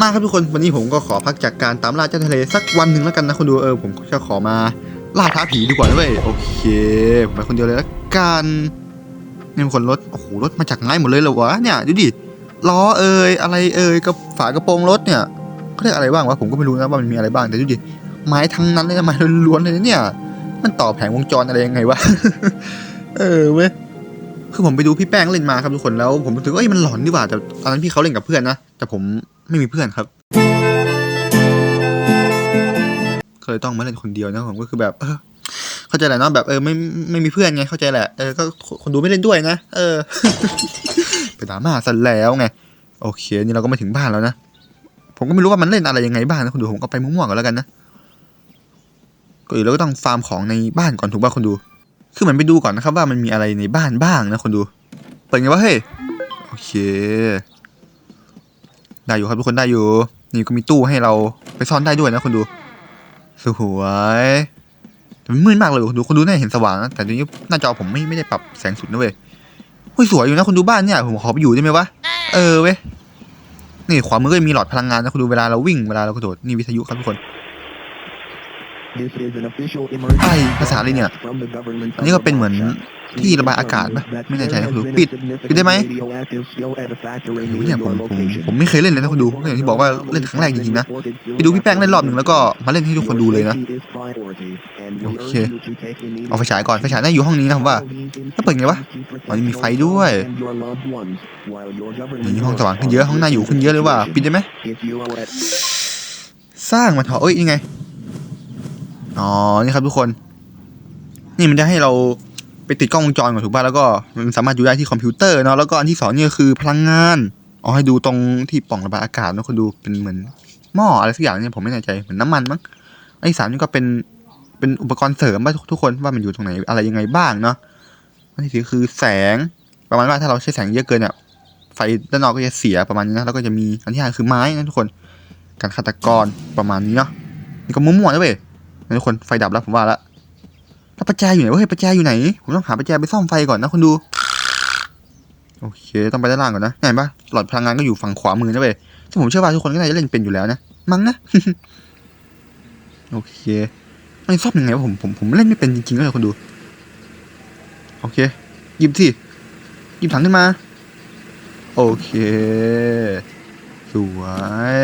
มากครับทุกคนวันนี้ผมก็ขอพักจากการตามล่าเจ้าทะเลสักวันหนึ่งแล้วกันนะคนดูเออผมจะขอมาล่าท้าผีดีกว่านะเว้ยโอเคผมไปคนเดียวเลยละกันนี่คนรถโอ้โหรถมาจากง่ายหมดเลยเหรอวะเนี่ยดูดิล้อเอ่ยอะไรเอ่ยกับฝากระโปรงรถเนี่ยเขาเรียกอะไรบ้างวะผมก็ไม่รู้นะว่ามันมีอะไรบ้างแต่ดูดิไม้ทั้งนั้นเลยนะไม้ล้วนๆเลยเนี่ย มันต่อแผงวงจรอะไรยังไงวะเออเว้ยคือผมไปดูพี่แป้งเล่นมาครับทุกคนแล้ว ผมรู้สึกว่าเอ้มันหลอนดีกว่าแต่ตอนนั้นพี่เขาเล่นกับเพื่อนนะแต่ผม ไม่มีเพื่อนครับก็เลยต้องมาเล่นคนเดียวนะผมก็คือแบบเออเข้าใจแหละเนาะแบบเออไม่ไม่มีเพื่อนไงเข้าใจแหละเออก็คนดูไม่เล่นด้วยนะเออ ไปดราม่าซะแล้วไงโอเค นี่เราก็มาถึงบ้านแล้วนะผมก็ไม่รู้ว่ามันเล่นอะไรยังไงบ้างนะคนดูผมก็ไปมั่วๆกันแล้วกันนะก็อื่นเราก็ต้องฟาร์มของในบ้านก่อนถูกป่ะคนดู คือเหมือนไปดูก่อนนะครับว่ามันมีอะไรในบ้านบ้างนะคนดู เปิดไงวะเฮ้ย โอเค ได้อยู่ครับทุกคนได้อยู่ นี่ก็มีตู้ให้เราไปซ่อนได้ด้วยนะคนดู สวยมันมืดมากเลยคนดูคนดูน่าจะเห็นสว่างนะแต่ทีนี้หน้าจอผมไม่ไม่ได้ปรับแสงสุดนะเว้ยหุ้ยสวยอยู่นะคนดูบ้านเนี่ยผมขอไปอยู่ได้ไหมวะเออเว้ยนี่ขวามือก็มีหลอดพลังงานนะคุณดูเวลาเราวิ่งเวลาเรากระโดดนี่วิทยุครับทุกคน ไรภาษาอะไรเนี่ยอัอันนนี้นี้ก็ก็เป็เป็นนเหเหมืมืออนนที่ที่ระระบาบายยอาอากาาศศปะปะไม่ไม่แน่แน่ใจใจนะนะคุคุณณดูดูปิปิดดปิปิดดได้ได้ไหไหมมผมไม่เคยเล่นเลยนะคุณดูอย่างที่บอกว่าเล่นครั้งแรกจริงๆนะไปดูพี่แป้งเล่นรอบหนึ่งแล้วก็มาเล่นให้ทุกคนดูเลยนะโอเคเอาไฟฉายก่อนไฟฉายน่าอยู่ห้องนี้นะผมว่าแล้วเปิดไงวะอ๋อนี่มีไฟด้วยนี่ห้องสว่างขึ้นเยอะห้องน่าอยู่ขึ้นเยอะเลยว่ะปิดได้ไหมสร้างมาเถอะเอ้ยนี่ไง อ๋อ นี่ครับทุกคน นี่มันจะให้เราไปติดกล้องวงจรก่อนถูกป่ะ แล้วก็มันสามารถดูได้ที่คอมพิวเตอร์เนาะ แล้วก็อันที่สองนี่ก็คือพลังงาน อ๋อ ให้ดูตรงที่ปล่องระบายอากาศนะคุณดูเป็นเหมือนหม้ออะไรสักอย่างเนี่ยผมไม่แน่ใจ เหมือนน้ำมันมั้ง อันที่สามนี่ก็เป็นเป็นอุปกรณ์เสริมป่ะทุกคนว่ามันอยู่ตรงไหนอะไรยังไงบ้างเนาะ อันที่สี่คือแสง ประมาณว่าถ้าเราใช้แสงเยอะเกินเนี่ยไฟด้านนอกก็จะเสียประมาณนี้นะ แล้วก็จะมีอันที่ห้าคือไม้นะทุกคน การฆาตกรประมาณนี้เนาะ นี่ก็มั่วๆนะเว้ย ทุกคนไฟดับแล้วผมว่าละแล้วประแจอยู่ไหนวะเฮ้ยประแจอยู่ไหน ผมต้องหาประแจไปซ่อมไฟก่อนนะคุณดู โอเคต้องไปด้านล่างก่อนนะเห็นปะหลอดพลังงานก็อยู่ฝั่งขวามือนะเว้ยซึ่งผมเชื่อว่าทุกคนก็น่าจะเล่นเป็นอยู่แล้วนะ มั้งนะ โอเคมันซ่อมยังไงวะผมผมผมเล่นไม่เป็นจริงๆเลยคุณดู โอเคหยิบสิหยิบถังขึ้นมา โอเค สวย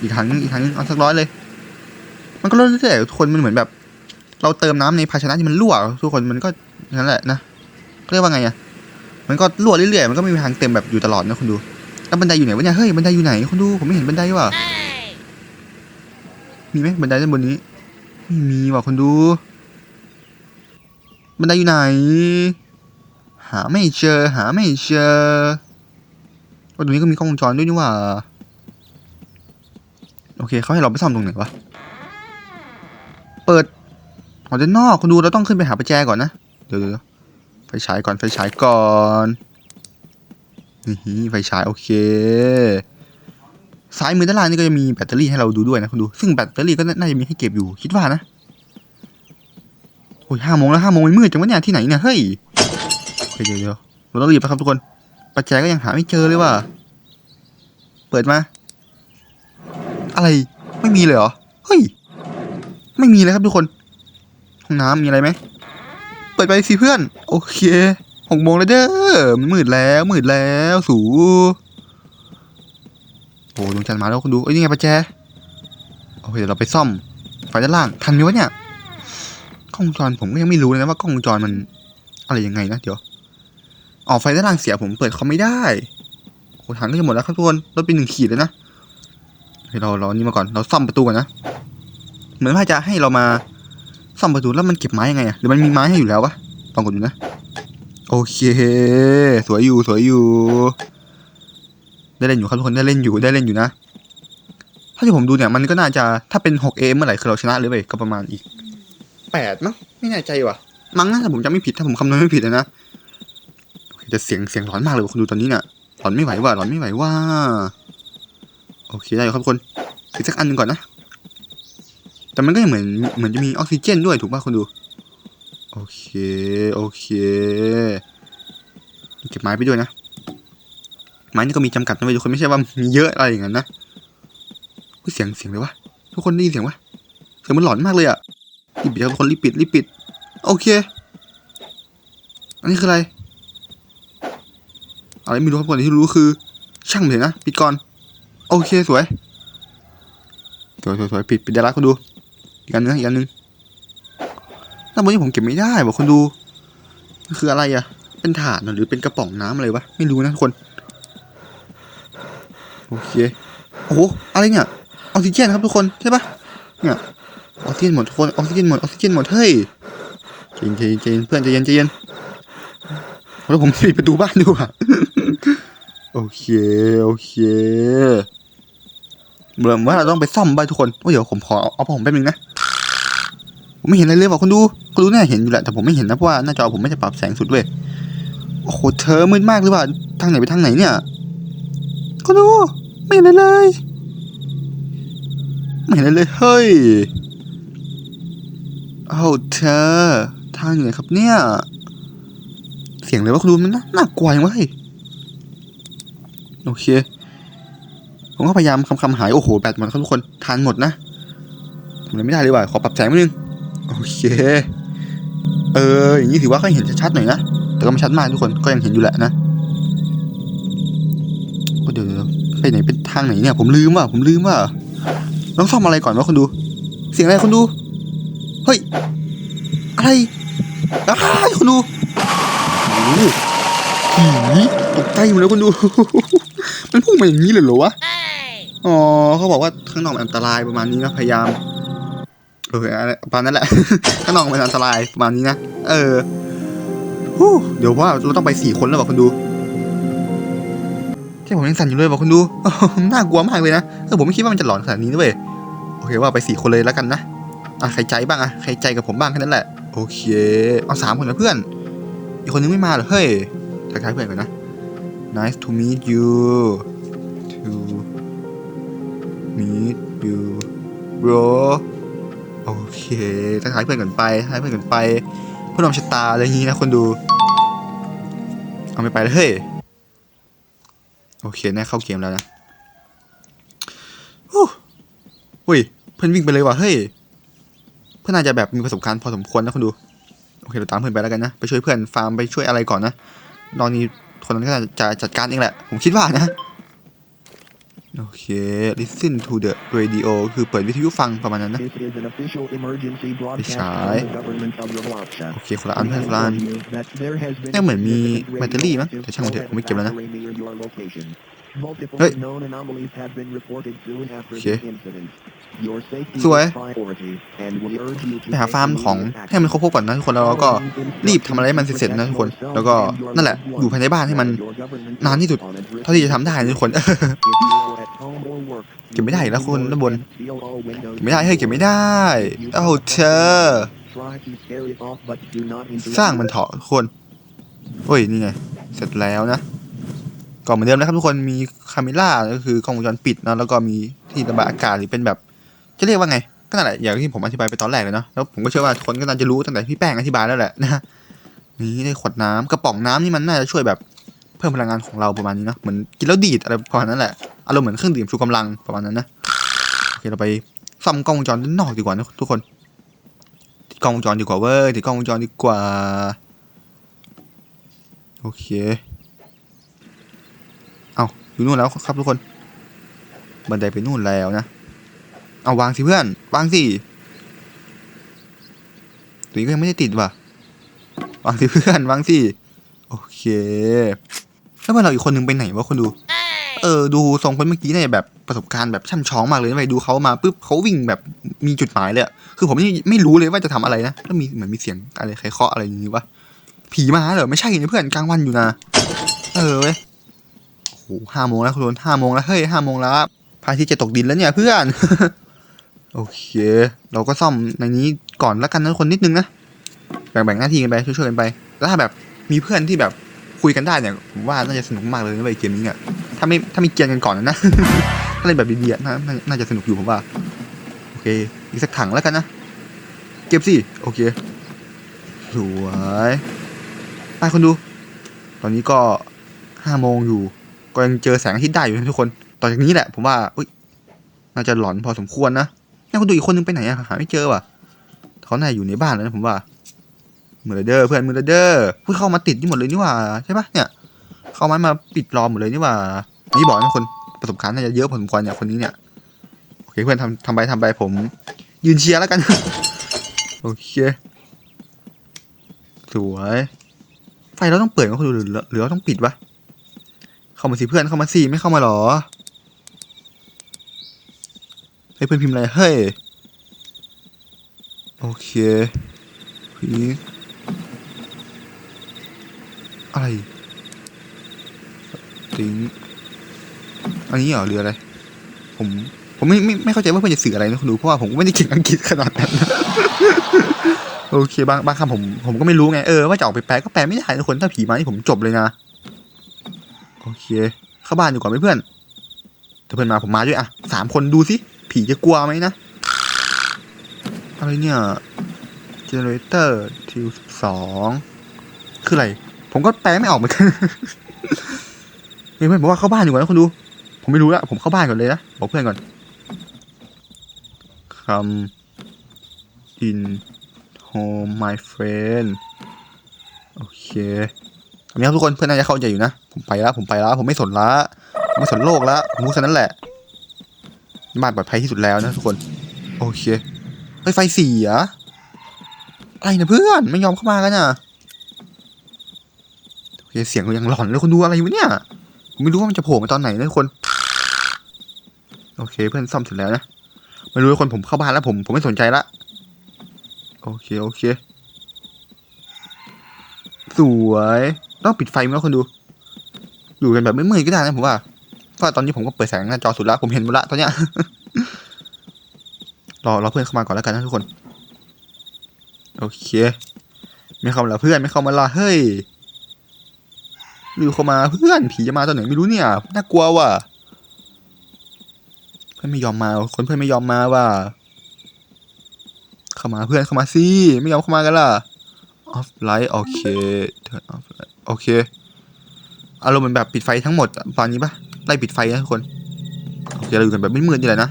อีกถังอีกถังนึงเอาสักร้อยเลย มันก็เรื่อยๆทุกคนมันเหมือนแบบ เราเติมน้ำในภาชนะที่มันรั่ว ทุกคนมันก็นั่นแหละนะเรียกว่าไงอะมันก็รั่วเรื่อยๆมันก็ไม่มีทางเต็มแบบอยู่ตลอดนะคุณดูแล้วบันไดอยู่ไหนวะเนี่ยเฮ้ยบันไดอยู่ไหนคุณดูผมไม่เห็นบันไดว่ะมีไหมบันไดด้านบนนี้ไม่มีว่ะคุณดูบันไดอยู่ไหน หาไม่เจอ หาไม่เจอว่าตรงนี้ก็มีกล้องวงจรด้วยนี่ว่า โอเคเขาให้เราไปซ่อมตรงไหนวะ เปิดออกด้านนอกคุณดูเราต้องขึ้นไปหาประแจก่อนนะ เดี๋ยวเดี๋ยวไฟฉายก่อนไฟฉายก่อนนี่ไฟฉายโอเคซ้ายมือด้านล่างนี่ก็จะมีแบตเตอรี่ให้เราดูด้วยนะคุณดู ซึ่งแบตเตอรี่ก็น่าจะมีให้เก็บอยู่คิดว่านะ โอ้ยห้าโมงแล้วห้าโมงมืดจังวะเนี่ยที่ไหนเนี่ยเฮ้ยเคเดี๋ยวเดี๋ยวเราต้องรีบนะครับทุกคนประแจก็ยังหาไม่เจอเลยว่ะ เปิดมา อะไร ไม่มีเลยเหรอ เฮ้ย ไม่มีเลยครับทุกคน ห้องน้ำมีอะไรไหม เปิดไปสิเพื่อน โอเคหกโมงแล้วเด้อมันมืดแล้วมืดแล้วสูโอ้ดวงจันทร์มาแล้วคุณดูเอ้ยนี่ไงประแจโอเคเดี๋ยวเราไปซ่อมไฟด้านล่างทันไหมวะเนี่ยกล้องวงจรผมก็ยังไม่รู้เลยนะว่ากล้องวงจรมัน อะไรยังไงนะเดี๋ยวออกไฟด้านล่างเสียผมเปิดเขาไม่ได้โอ้ถังก็จะหมดแล้วครับทุกคนรถเป็นหนึ่งขีดเลยนะให้เราเรานี่มาก่อนเราซ่อมประตูก่อนนะ เหมือนว่าจะให้เรามาซ่อมประตูแล้วมันเก็บไม้ยังไงอะหรือมันมีไม้ให้อยู่แล้ววะลองกดดูนะ โอเค สวยอยู่สวยอยู่ ได้เล่นอยู่ครับทุกคนได้เล่นอยู่ได้เล่นอยู่นะ ถ้าที่ผมดูเนี่ยมันก็น่าจะถ้าเป็น 6 a เมื่อไหร่คือเราชนะเลยเว้ยก็ประมาณอีก8มั้งไม่แน่ใจว่ะ มั้งนะถ้าผมจำไม่ผิดถ้าผมคำนวณไม่ผิดนะนะโอเคแต่เสียงเสียงร้อนมากเลยว่ะคุณดูตอนนี้เนี่ยร้อนไม่ไหวว่ะร้อนไม่ไหวว่า โอเคได้อยู่ครับทุกคนอีกสักอันหนึ่งก่อนนะ แต่มันก็ยังเหมือนเหมือนจะมีออกซิเจนด้วยถูกป่ะคุณดู โอเค โอเคเก็บไม้ไปด้วยนะ ไม้นี่ก็มีจำกัดนะเว้ยทุกคนไม่ใช่ว่ามีเยอะอะไรอย่างนั้นนะเสียงเสียงเลยวะทุกคนได้ยินเสียงวะเสียงมันหลอนมากเลยอะรีบปิดทุกคนรีบปิดรีบปิด โอเค อันนี้คืออะไร อะไรไม่รู้ครับคนที่รู้คือ ช่างเถอะนะปิดก่อน โอเคสวยสวยสวยปิดปิดได้ละคนดู อีกอันนึงอีกอันนึงแล้วบนนี้ผมเก็บไม่ได้บอกคนดูมันคืออะไรอะเป็นถาดเหรอหรือเป็นกระป๋องน้ำอะไรวะ ไม่รู้นะทุกคน โอเค โอ้โห อะไรเนี่ย ออกซิเจนครับทุกคน ใช่ปะเนี่ยออกซิเจนหมดทุกคน ออกซิเจนหมด ออกซิเจนหมด เฮ้ยใจเย็นใจเย็นใจเย็นเพื่อนใจเย็นใจเย็นแล้วผมปิดประตูบ้านดูอะโอเค โอเคเหมือนว่าเราต้องไปซ่อมบ้านทุกคน โอ้เดี๋ยวผมขอเอาผมแป๊บนึงนะ ผมไม่เห็นอะไรเลยว่ะคนดูคนดูน่าเห็นอยู่แหละแต่ผมไม่เห็นนะเพราะว่าหน้าจอผมไม่ได้ปรับแสงสุดเว้ยโอ้โหเธอมืดมากหรือเปล่าทางไหนไปทางไหนเนี่ยคนดูไม่เห็นอะไรเลย ไม่เห็นอะไรเลยเฮ้ยโอ้าเธอทางอยู่ไหนครับเนี่ย เสียงอะไรวะคุณดูมันน่านากลัวจังวะเฮ้ยโอเคผมก็พยายามคำคำหายโอ้โหแบตหมดครับทุกคนทานหมดนะทำอะไรไม่ได้เลยว่ะขอปรับแสงนิดนึง โอเค เออ อย่างนี้ถือว่าก็เห็นชัดๆหน่อยนะ แต่ก็ไม่ชัดมากทุกคน ก็ยังเห็นอยู่แหละนะโอ้เดี๋ยวเดี๋ยวไปไหนเป็นทางไหนเนี่ย ผมลืมว่ะ ผมลืมว่ะ ต้องซ่อมอะไรก่อนวะคนดู เสียงอะไรคนดู เฮ้ย อะไรอ้ายคนดูโอ้โหผีตกใจหมดแล้วคนดู มันพุ่งมาอย่างนี้เลยเหรอวะ อ๋อ เขาบอกว่าข้างนอกมันอันตรายประมาณนี้นะ พยายาม เอออะไรประมาณนั้นแหละ ข้างนอกมันอันตรายประมาณนี้นะ เออเดี๋ยวว่าเราต้องไปสี่คนแล้วบอกคนดูแค่ผมยังสั่นอยู่เลยบอกคนดู น่ากลัวมากเลยนะ เออผมไม่คิดว่ามันจะหลอนขนาดนี้นะเว้ย โอเคว่าไปสี่คนเลยแล้วกันนะ อะใครใจบ้างอะใครใจกับผมบ้างแค่นั้นแหละ โอเค เอาสามคนนะเพื่อน อีกคนนึงไม่มาเหรอ เฮ้ยทักทายเพื่อนก่อนนะ nice to meet you to meet you bro โอเคทักทายเพื่อนก่อนไปทักทายเพื่อนก่อนไปเพื่อนร่วมชะตาอะไรอย่างนี้นะคนดู เอาไม่ไปเลยเฮ้ยโอเคน่เข้าเกมแล้วนะฮู้อุ้ยเพื่อนวิ่งไปเลยว่ะเฮ้ยเพื่อนน่าจะแบบมีประสบการณ์พอสมควรนะคนดูโอเคเราตามเพื่อนไปแล้วกันนะไปช่วยเพื่อนฟาร์มไปช่วยอะไรก่อนนะตอนนี้คนนั้นก็จะจัดการเองแหละ ผมคิดว่านะ โอเค listen to the radio คือเปิดวิทยุฟังประมาณนั้นนะ This is an official emergency broadcast Sai. from the government of Yugoslavia. โอเคคนละอันเพื่อนคนละอัน That there has been เนี่ยเหมือนมี significant แบตเตอรี่มั้ง radioactive แต่ช่างมันเถอะผมไม่เก็บแล้วนะ powder near your location. Multiple Hey. known anomalies have been reported soon after Okay. this incident. Your safety สวย is priority, and we urge you to ไปหา take ฟาร์มของ immediate ให้มันครบๆก่อนนะทุกคนแล้วเราก็รีบทำอะไรให้มันเสร็จๆนะทุกคน แล้วก็นั่นแหละอยู่ภายในบ้านให้มันนานที่สุดเท่าที่จะทำได้นะทุกคนเก็บไม่ได้อีกแล้วคุณด้านบนเก็บไม่ได้เฮ้ยเก็บไม่ได้เอ้าเธอสร้างมันเถอะทุกคนโอ้ยนี่ไงเสร็จแล้วนะ ก็เหมือนเดิมนะครับทุกคนมีคาเมล่าก็คือกล้องวงจรปิดเนาะแล้วก็มีที่ระบายอากาศหรือเป็นแบบ จะเรียกว่าไง ก็นั่นแหละอย่างที่ผมอธิบายไปตอนแรกเลยเนาะแล้วผมก็เชื่อว่าคนก็น่าจะรู้ตั้งแต่พี่แป้งอธิบายแล้วแหละนะนี่ได้ขวดน้ำกระป๋องน้ำนี่มันน่าจะช่วยแบบเพิ่มพลังงานของเราประมาณนี้เนาะเหมือนกินแล้วดีดอะไรประมาณนั้นแหละอารมณ์เหมือนเครื่องดื่มชูกำลังประมาณนั้นนะโอเคเราไปซ่อมกล้องวงจรด้านนอกดีกว่านะทุกคนติดกล้องวงจรดีกว่าเว้ยติดกล้องวงจรดีกว่าโอเค อยู่นู่นแล้วครับทุกคน บันไดไปนู่นแล้วนะ เอาวางสิเพื่อน วางสิตัวนี้ก็ยังไม่ได้ติดว่ะ วางสิเพื่อนวางสิโอเค แล้วเพื่อนเราอีกคนนึงไปไหนวะคนดู เออ ดูทรงคนเมื่อกี้เนี่ยแบบประสบการณ์แบบช่ำชองมากเลยนะไปดูเขามาปุ๊บเขาวิ่งแบบมีจุดหมายเลยคือผมนี่ไม่รู้เลยว่าจะทำอะไรนะแล้วมีเหมือนมีเสียงอะไรใครเคาะอะไรอย่างนี้วะผีมาเหรอไม่ใช่นะเพื่อนกลางวันอยู่นะ เออเว้ย หห้าโมงแล้วคุณโดนห้าโมงแล้วเฮ้ยห้าโมงแล้วพระอาทิตย์จะตกดินแล้วเนี่ยเพื่อน โอเค เราก็ซ่อมในนี้ก่อนแล้วกันนะทุกคนนิดนึงนะแบ่งๆหน้าที่กันไปช่วยๆกันไป แล้วถ้าแบบมีเพื่อนที่แบบคุยกันได้เนี่ยผมว่าน่าจะสนุกมากเลยในเว้ยเกมนี้เนี่ยถ้าไม่ถ้ามีเกียร์กันก่อนนะถ้าเล่นแบบดีๆอะน่าน่าน่าจะสนุกอยู่ผมว่าโอเค อีกสักถังแล้วกันนะเก็บสิโอเคสวยไปคนดู ตอนนี้ก็ห้าโมงอยู่ ก็ยังเจอแสงอาทิตย์ได้อยู่ทุกคน ต่อจากนี้แหละผมว่าอุ้ยน่าจะหลอนพอสมควรนะนี่คุณดูอีกคนนึงไปไหนอะหาไม่เจอว่ะเขาน่าอยู่ในบ้านแล้วนะผมว่ามือเดอร์เพื่อนมือเดอร์พูดเข้ามาติดนี่หมดเลยนี่ว่าใช่ปะเนี่ย เข้ามามาปิดรอมหมดเลยนี่ว่า นี่บอกนะคนประสบการณ์น่าจะเยอะพอสมควรเนี่ยคนนี้เนี่ยโอเคเพื่อนทำทำไปทำไปผม ยืนเชียร์แล้วกัน โอเค สวย ไฟเราต้องเปิดก็คือหรือหรือเราต้องปิดวะ เข้ามาสิเพื่อนเข้ามาสิไม่เข้ามาหรอเฮ้ยเพื่อนพิมพ์อะไรเฮ้ยโอเคพีอะไรติงอันนี้เหรอหรืออะไร ผมผมไม่ไม่ไม่เข้าใจว่าเพื่อนจะสื่ออะไรนะคุณดูเพราะว่าผมก็ไม่ได้เก่งอังกฤษขนาดนั้นโอเคบางบางคำผมผมก็ไม่รู้ไงเออว่าจะออกไปแปลก็แปลไม่ได้ทุกคนถ้าผีมาที่ผมจบเลยนะ โอเค เข้าบ้านอยู่ก่อนไหมเพื่อนถ้าเพื่อนมาผมมาด้วยอะสามคนดูสิผีจะกลัวไหมนะ อะไรเนี่ย generator ทิวสองคืออะไร ผมก็แปลไม่ออกเหมือนกันเฮ้ยเพื่อนบอกว่าเข้าบ้านอยู่ก่อนนะคุณดู ผมไม่รู้ละผมเข้าบ้านก่อนเลยนะบอกเพื่อนก่อนคำ in home my friend โอเค อันนี้ครับทุกคนเพื่อนน่าจะเข้าใจอยู่นะ ผมไปแล้วผมไปแล้วผมไม่สนละไม่สนโลกละผมรู้แค่นั้นแหละบ้านปลอดภัยที่สุดแล้วนะทุกคน โอเคเฮ้ยไฟเสียอะไรนะเพื่อนไม่ยอมเข้ามากันอะโอเคเสียงยังหลอนเลยคนดูอะไรวะเนี่ยผมไม่รู้ว่ามันจะโผล่มาตอนไหนนะทุกคน โอเค เพื่อนซ่อมเสร็จแล้วนะไม่รู้คนผมเข้าบ้านแล้วผมผมไม่สนใจละโอเคโอเค สวย ต้องปิดไฟมั้ยคนดู อยู่กันแบบไม่มืดก็ได้นะผมว่าเพราะตอนนี้ผมก็เปิดแสงหน้าจอสุดละผมเห็นหมดละตอนเนี้ยรอรอเพื่อนเข้ามาก่อนแล้วกันนะทุกคน โอเค ไม่เข้ามาละเพื่อนไม่เข้ามาละเฮ้ยรีบเข้ามาเพื่อนผีจะมาตอนไหนไม่รู้เนี่ยน่ากลัวว่ะเพื่อนไม่ยอมมา คนเพื่อนไม่ยอมมาว่ะเข้ามาเพื่อนเข้ามาสิไม่ยอมเข้ามากันล่ะ off light โอเค turn off light โอเค อารมณ์เหมือนแบบปิดไฟทั้งหมดตอนนี้ปะไล่ปิดไฟนะทุกคน โอเค เราอยู่กันแบบไม่มืดนี่แหละนะ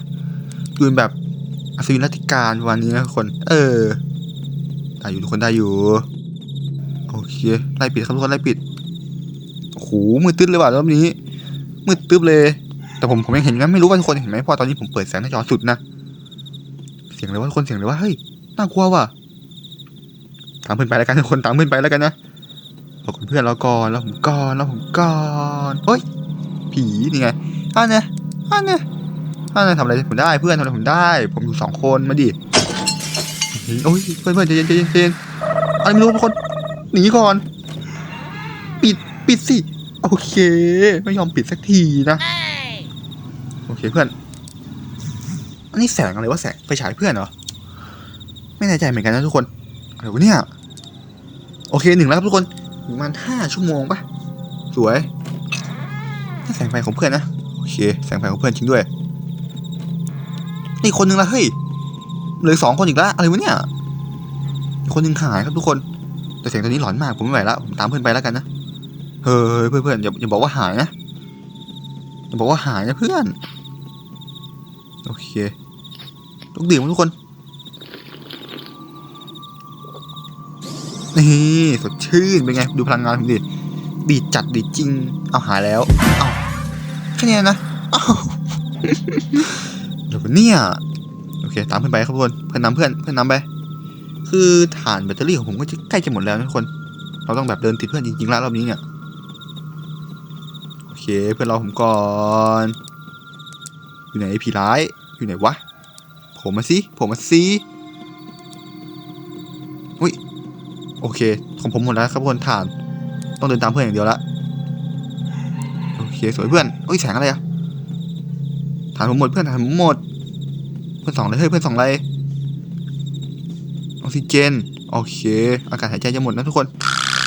อยู่แบบอสุริรัติการวันนี้นะทุกคน เออ ได้อยู่ทุกคนได้อยู่ โอเค ไล่ปิดครับทุกคนไล่ปิดโอ้โหมืดตึ๊ดเลยว่ะรอบนี้ มืดตึ๊บเลย แต่ผมผมยังเห็นนะไม่รู้ว่าทุกคนเห็นไหมเพราะตอนนี้ผมเปิดแสงหน้าจอสุดนะ เสียงเลยว่าทุกคนเสียงเลยว่าเฮ้ย น่ากลัวว่ะตามเพื่อนไปแล้วกันทุกคนตามเพื่อนไปแล้วกันนะ รอคนเพื่อนเราก่อนแล้วผมก่อนแล้วผมก่อนเฮ้ย ผีนี่ไงอ่าเนี่ยอ่าเนี่ยอ่าเนี่ยทำอะไรผมได้เพื่อนทำอะไรผมได้ ผมอยู่สองคนมาดิโอ้ยเพื่อนเพื่อนใจเย็นใจเย็นใจเย็นอะไรไม่รู้ทุกคนหนีก่อน ปิดปิดสิโอเค ไม่ยอมปิดสักทีนะโอเคเพื่อนอันนี้แสงอะไรวะแสงไฟฉายเพื่อนเหรอไม่แน่ใจเหมือนกันนะทุกคนอะไรวะเนี่ยโอเคหนึ่งแล้วครับทุกคน ประมาณห้าชั่วโมงปะสวยนี่แสงไฟของเพื่อนนะโอเคแสงไฟของเพื่อนจริงด้วยนี่คนหนึ่งละเฮ้ยเหลือสองคนอีกแล้วอะไรวะเนี่ยคนหนึ่งหายครับทุกคน แต่เสียงตอนนี้หลอนมากผมไม่ไหวแล้วผมตามเพื่อนไปแล้วกันนะเฮ้ยเพื่อนอนๆอย่าอย่าบอกว่าหายนะอย่าบอกว่าหายนะเพื่อนโอเคต้องดื่มทุกคน นี่สดชื่นเป็นไง ดูพลังงานผมดิดีจัดดีจริง เอาหายแล้ว เอาแค่นี้นะเอาเดี๋ยวเนี่ยโอเค ตามเพื่อนไปครับทุกคนเพื่อนนำเพื่อนเพื่อนนำไป คือฐานแบตเตอรี่ของผมก็จะใกล้จะหมดแล้วทุกคน เราต้องแบบเดินติดเพื่อนจริงๆแล้วรอบนี้เนี่ยโอเคเพื่อนเราผมก่อน อยู่ไหนผีร้ายอยู่ไหนวะผมมาสิผมมาสิ โอเค ของผมหมดแล้วครับทุกคนฐาน ต้องเดินตามเพื่อนอย่างเดียวละโอเคสวยเพื่อนอุ้ยแสงอะไรอะฐานผมหมดเพื่อนฐานผมหมด เพื่อนสองเลยเฮ้ยเพื่อนสองอะไรออกซิเจนโอเค อากาศหายใจจะหมดนะทุกคน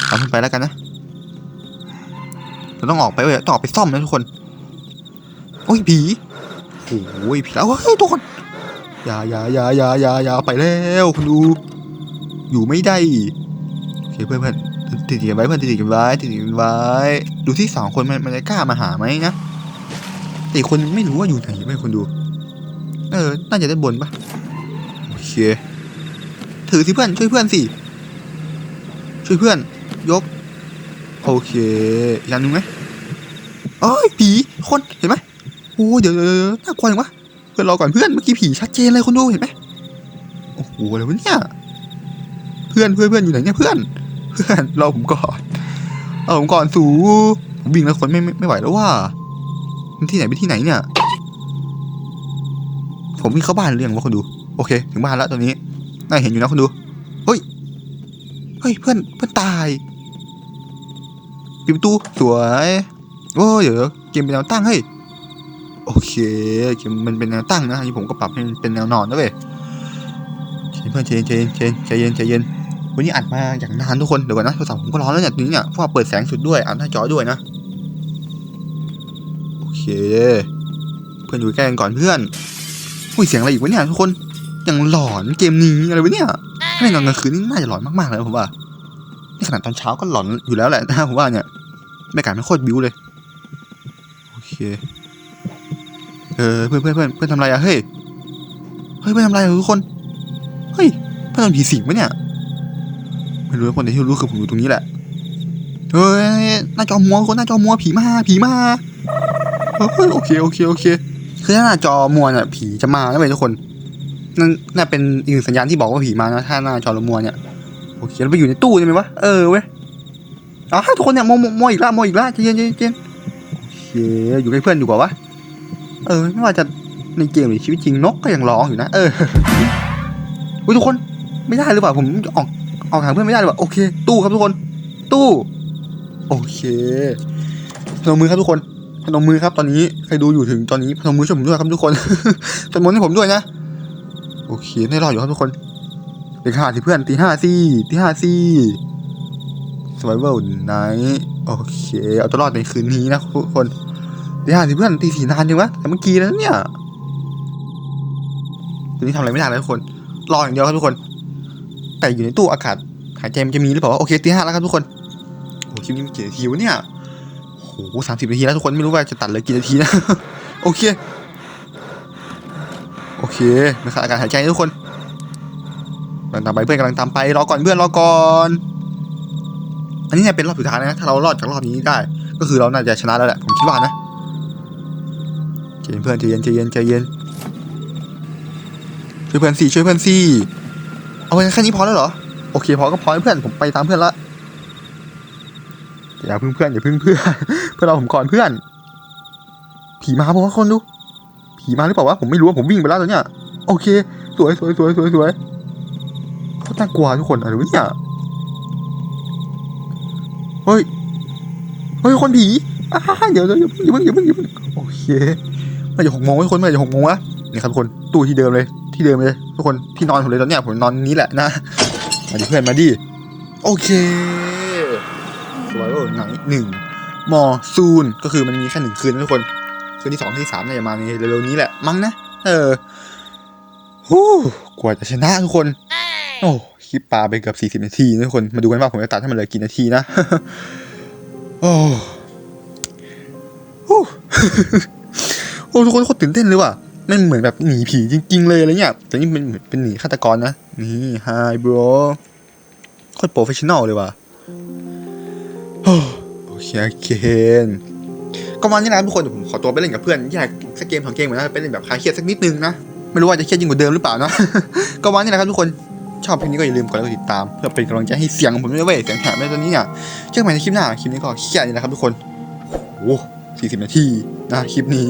ตามเพื่อนไปแล้วกันนะเราต้องออกไปเว้ยต้องออกไปซ่อมนะทุกคนโอ้ยผีโอ้ยผีแล้วเฮ้ยทุกคนอย่าอย่าอย่าอย่าอย่าอย่าไปแล้วคุณดูอยู่ไม่ได้ เคเพื่อนเพื่อนติดๆกันไว้เพื่อนติดๆกันไว้ติดๆกันไว้ ดูที่สองคนมันมันจะกล้ามาหาไหมนะแต่อีกคนไม่รู้ว่าอยู่ไหนไม่คนดู เออ น่าจะได้บนปะโอเค ถือสิเพื่อนช่วยเพื่อนสิ ช่วยเพื่อน ยก โอเคอีกอันนึงไหมเอ้ยผีคนเห็นไหมโอ้เดี๋ยวน่ากลัวจังวะเพื่อนรอก่อนเพื่อนเมื่อกี้ผีชัดเจนเลยคนดูเห็นไหมโอ้โหอะไรวะเนี่ยเพื่อนเพื่อนเพื่อนอยู่ไหนเนี่ยเพื่อน พื่อนรอผมก่อนเอาผมก่อนสูผมวิ่งแล้วคนไม่ไม่ไม่ไหวแล้วว่ามันที่ไหนไปที่ไหนเนี่ย ผมวิ่งเข้าบ้านหรืองวะคนดู โอเค ถึงบ้านแล้วตอนนี้น่าเห็นอยู่นะคนดูเฮ้ยเฮ้ยเพื่อนเพื่อนตายปิดประตูสวยโอ้เดี๋ยวเกมเป็นแนวตั้งเฮ้ยโอเคเกมมันเป็นแนวตั้งนะอันนี้ผมก็ปรับให้มันเป็นแนวนอนนะเว้ยเคเพื่อนใจเย็นใจเย็นใจเย็นใจเย็น วันนี้อัดมาอย่างนานทุกคนเดี๋ยวก่อนนะโทรศัพท์ผมก็ร้อนแล้วเนี่ยตรงนี้เนี่ยเพราะว่าเปิดแสงสุดด้วยอัดหน้าจอด้วยนะโอเค เพื่อนอยู่ใกล้กันก่อนเพื่อนอุ้ยเสียงอะไรอีกวะเนี่ยทุกคนอย่างหลอนเกมนี้อะไรวะเนี่ยถ้าเป็นตอนกลางคืนนี่น่าจะหลอนมากๆเลยผมว่านี่ขนาดตอนเช้าก็หลอนอยู่แล้วแหละนะผมว่าเนี่ยบรรยากาศมันโคตรบิ้วเลยโอเคเออเพื่อนเพื่อนเพื่อนเพื่อนทำอะไรอะเฮ้ยเฮ้ยเพื่อนทำอะไรทุกคนเฮ้ยเพื่อนโดนผีสิงปะเนี่ย ไม่รู้ทุกคนแต่ที่รู้คือผมอยู่ตรงนี้แหละเฮ้ยหน้าจอมัวกคนหน้าจอมัวผีมาผีมาเฮ้ยโอเคโอเคโอเคคือถ้าหน้าจอมัวเนี่ยผีจะมาแล้วเว้ทุกคนนั่นน่าเป็นอีกหนึ่งสัญญาณที่บอกว่าผีมานะถ้าหน้าจอเรามัวเนี่ยโอเคเราไปอยู่ในตู้ใช่ไหมวะเออเว้ยอ๋อทุกคนเนี่ยมัวมัวอีกแล้วมัวอีกแล้วจเย็นใจเย็นใจเย็นโอเคอยู่ใกล้เพื่อนดีกว่าวะเออไม่ว่าจะในเกมหรือชีวิตจริงนกก็ยังร้องอยู่นะ เอออุ้ยทุกคนไม่ได้หรือเปล่าผมออก ออกหาเพื่อนไม่ได้หรือเปล่าโอเค ตู้ครับทุกคน ตู้ โอเคพนมมือครับทุกคนพนมมือครับตอนนี้ใครดูอยู่ถึงตอนนี้พนมมือช่วยผมด้วยครับทุกคนสวดมนต์ให้ผมด้วยนะ โอเคได้รอดอยู่ครับทุกคนเด็กห้าสิเพื่อนตีห้าสี่ตีห้าสี่สไ i เวลไนโอเค เอาตัวรอดในคืนนี้นะทุกคนตีห้าสิเพื่อนตีสี่นานจังวะแต่เมื่อกี้แล้วเนี่ยตอนนี้ทำอะไรไม่ได้แล้วทุกคน รออย่างเดียวครับทุกคน แต่อยู่ในตู้อากาศหายใจมันจะมีหรือเปล่าโอเคตีห้าแล้วครับทุกคนโอ้คลิปนี้มันกี่นาทีวะเนี่ยโอ้โหสามสิบนาทีแล้วทุกคนไม่รู้ว่าจะตัดเลยกี่นาทีนะโอเคโอเคไม่ขาดอากาศหายใจทุกคนกำลังตามไปเพื่อนกำลังตามไปรอก่อนเพื่อนรอก่อนอันนี้เนี่ยเป็นรอบสุดท้ายนะถ้าเรารอดจากรอบนี้ได้ ก็คือเราน่าจะชนะแล้วแหละผมคิดว่านะใจเย็นเพื่อนใจเย็นใจเย็นใจเย็นช่วยเพื่อนสี่ช่วยเพื่อนสี่ เอาไว้แค่นี้พอแล้วเหรอ โอเคพอก็พอแล้เพื่อนผมไปตามเพื่อนละอย่าพึ่งเพื่อนอย่าพึ่งเพื่อนเพื่อนเราผมก่อนเพื่อน ผีมาเพราะว่าคนดูผีมาหรือเปล่าวะผมไม่รู้ว่าผมวิ่งไปแล้วตอนเนี้ยโอเค สวยสวยสวยสวยสวยโคตรน่ากลัวทุกคนอะไรวะเนี่ยเฮ้ยเฮ้ยคนผีอ้าเดี๋ยวเดี๋ยวอย่าเพิ่งอย่าเพิ่งอย่าเพิ่งอย่าเพิ่งโอเคมื่อจะหกโมงทุกคนมื่อจะหกโมงวะนี่ครับทุกคนตู้ที่เดิมเลย ที่เดิมเลย ทุกคนที่นอนผมเลยตอนเนี้ยผมนอนนี้แหละนะมาดิเพื่อนมาดิโอเคสวายโไหนหนึ่งมอซูนก็คือมันมีแค่หนึ่งคืนนะทุกคน คืนที่สองที่สามน่าจะมาในเร็วๆนี้แหละมั้งนะเออฮู้กว่าจะชนะทุกคน โอ้คลิปปลาไปเกือบสี่สิบนาทีนะทุกคนมาดูกันว่าผมจะตัดให้มันเลือกี่นาทีนะโอ้ฮู้โอ้ทุกคนโคตรตื่นเต้นเลยว่ะ ม่เหมือนแบบหนีผีจริง ๆ เลยอะไรเงี้ยแต่นี่เป็นเหมือนเป็นหนีฆาตกรนะ นี่ไฮบรโคตรโปรเฟชชั่นอลเลยว่ะโอเคเกนก็วันนี้นะทุกคนเดี๋ยวผมขอตัวไปเล่นกับเพื่อนแยกสักเกมสองเกมเหมือนกันไปเล่นแบบคลายเครียดสักนิดนึงนะไม่รู้ว่าจะเครียดยิ่งกว่าเดิมหรือเปล่านะก็วันนี้นะครับทุกคนชอบคลิปนี้ก็อย่าลืมกดไลค์กดติดตาม เพื่อเป็นกำลังใจให้เสียงของผมด้วยเว้ยเสียงแหบในตอนนี้เนี่ยเจอกันใหม่ในคลิปหน้าคลิปนี้ก็เครียดนี่นะครับทุกคนโอ้สี่สิบนาทีนะคลิปนี้